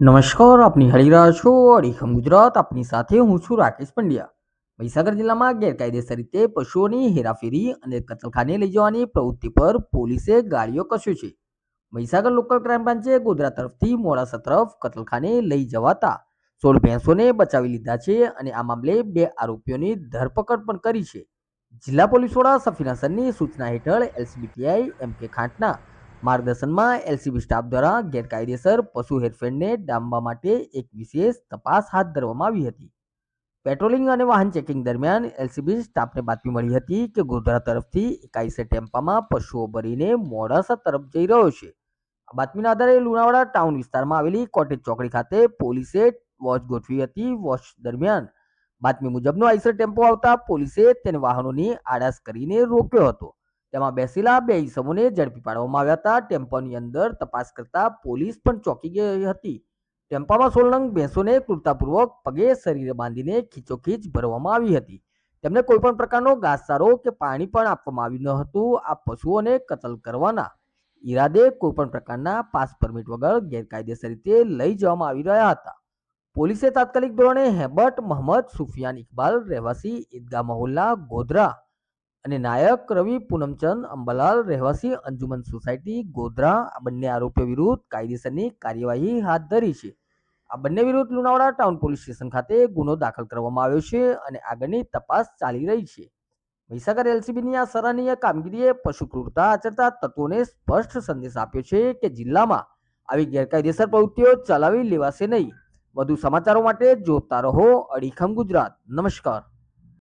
નમસ્કાર, આપની હળી રહ્યા છો અડીખમ ગુજરાત. આપની સાથે હું છું રાકેશ પંડ્યા. મહીસાગર જિલ્લામાં ગેરકાયદેસર રીતે પશુઓની હેરાફેરી અને કતલખાને લઈ જવાની પ્રવૃત્તિ પર પોલીસે ગાડીઓ કસ્યું છે. મહીસાગર લોકલ ક્રાઇમ બ્રાન્ચે ગોધરા તરફથી મોડાસા તરફ કતલખાને લઈ જવાતા સોળ ભેંસોને બચાવી લીધા છે અને આ મામલે બે આરોપીઓની ધરપકડ પણ કરી છે. જિલ્લા પોલીસ વડા સફીના સરની સૂચના હેઠળ એલસીબીટીઆઈ એમ કે ખાંટના માર્ગદર્શનમાં એલસીબી સ્ટાફ દ્વારા ગેરકાયદેસર પશુ હેરફેરને ડામવા માટે એક વિશેષ તપાસ હાથ ધરવામાં આવી હતી. પેટ્રોલિંગ અને વાહન ચેકિંગ દરમિયાન એલસીબી સ્ટાફને બાતમી મળી હતી કે ગોધરા તરફથી એકાઈસે ટેમ્પામાં પશુઓ ભરીને મોડાસા તરફ જઈ રહ્યો છે. આ બાતમીના આધારે લુણાવાડા ટાઉન વિસ્તારમાં આવેલી કોટેજ ચોકડી ખાતે પોલીસે વોચ ગોઠવી હતી. વોચ દરમિયાન બાતમી મુજબનો આઈસર ટેમ્પો આવતા પોલીસે તેને વાહનોની આડાસ કરીને રોક્યો હતો. તેમાં બેસેલા બે ઈસમોને ઝડપી પાડવામાં આવ્યા હતા. ટેમ્પોની અંદર તપાસ કરતા પોલીસ પણ ચોંકી ગઈ હતી. ટેમ્પામાં સોળ નંગ ભેંસોને ક્રૂરતાપૂર્વક પગે શરીરે બાંધીને ખીચોખીચ ભરવામાં આવી હતી. તેમને કોઈ પણ પ્રકારનો ઘાસચારો કે પાણી પણ આપવામાં આવ્યું ન હતું. આ પશુઓને કતલ કરવાના ઈરાદે કોઈ પણ પ્રકારના પાસ પરમિટ વગર ગેરકાયદેસર રીતે લઈ જવામાં આવી રહ્યા હતા. પોલીસે તાત્કાલિક ધોરણે હેબટ મહમદ સુફિયાન ઇકબાલ, રહેવાસી ઈદગાહ મહોલ્લા, ગોધરા અને નાયક રવિ પૂનમચંદ અંબલાલ રહેવાસી અંજુમન સોસાયટી, ગોધરા, આ બંને આરોપીઓ વિરુદ્ધ કાયદેસરની કાર્યવાહી હાથ ધરી છે. આ બંને વિરુદ્ધ લુણાવાડા ટાઉન પોલીસ સ્ટેશન ખાતે ગુનો દાખલ કરવામાં આવ્યો છે અને આગળની તપાસ ચાલી રહી છે. મહીસાગર એલસીબીની આ સરાહનીય કામગીરીએ પશુ ક્રૂરતા આચરતા તત્વોને સ્પષ્ટ સંદેશ આપ્યો છે કે જિલ્લામાં આવી ગેરકાયદેસર પ્રવૃત્તિઓ ચલાવી લેવાશે નહીં. વધુ સમાચારો માટે જોતા રહો અડીખમ ગુજરાત. નમસ્કાર.